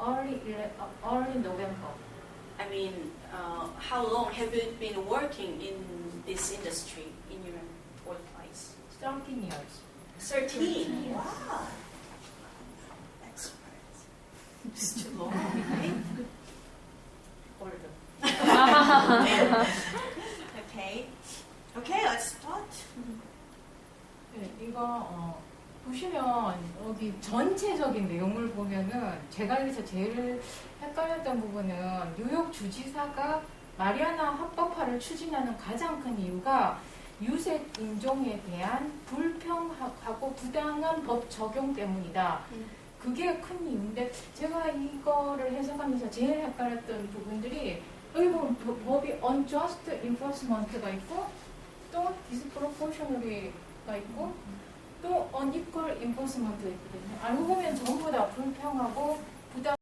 early ele- uh, early November. I mean, uh, how long have you been working in this industry in your workplace? 13 years. 13. Wow. Experts. It's too long, right? Older. okay. Okay, let's start. 네, 이거 어, 보시면 여기 전체적인 내용을 보면은 제가 여기서 제일 헷갈렸던 부분은 뉴욕 주지사가 마리아나 합법화를 추진하는 가장 큰 이유가 유색 인종에 대한 불평하고 부당한 법 적용 때문이다. 음. 그게 큰 이유인데 제가 이거를 해석하면서 제일 헷갈렸던 부분들이 여기 보면 법- 법이 unjust enforcement가 있고 또 disproportionary가 있고 또 unequal enforcement가 있거든요. 알고 보면 전부 다 불평하고 부당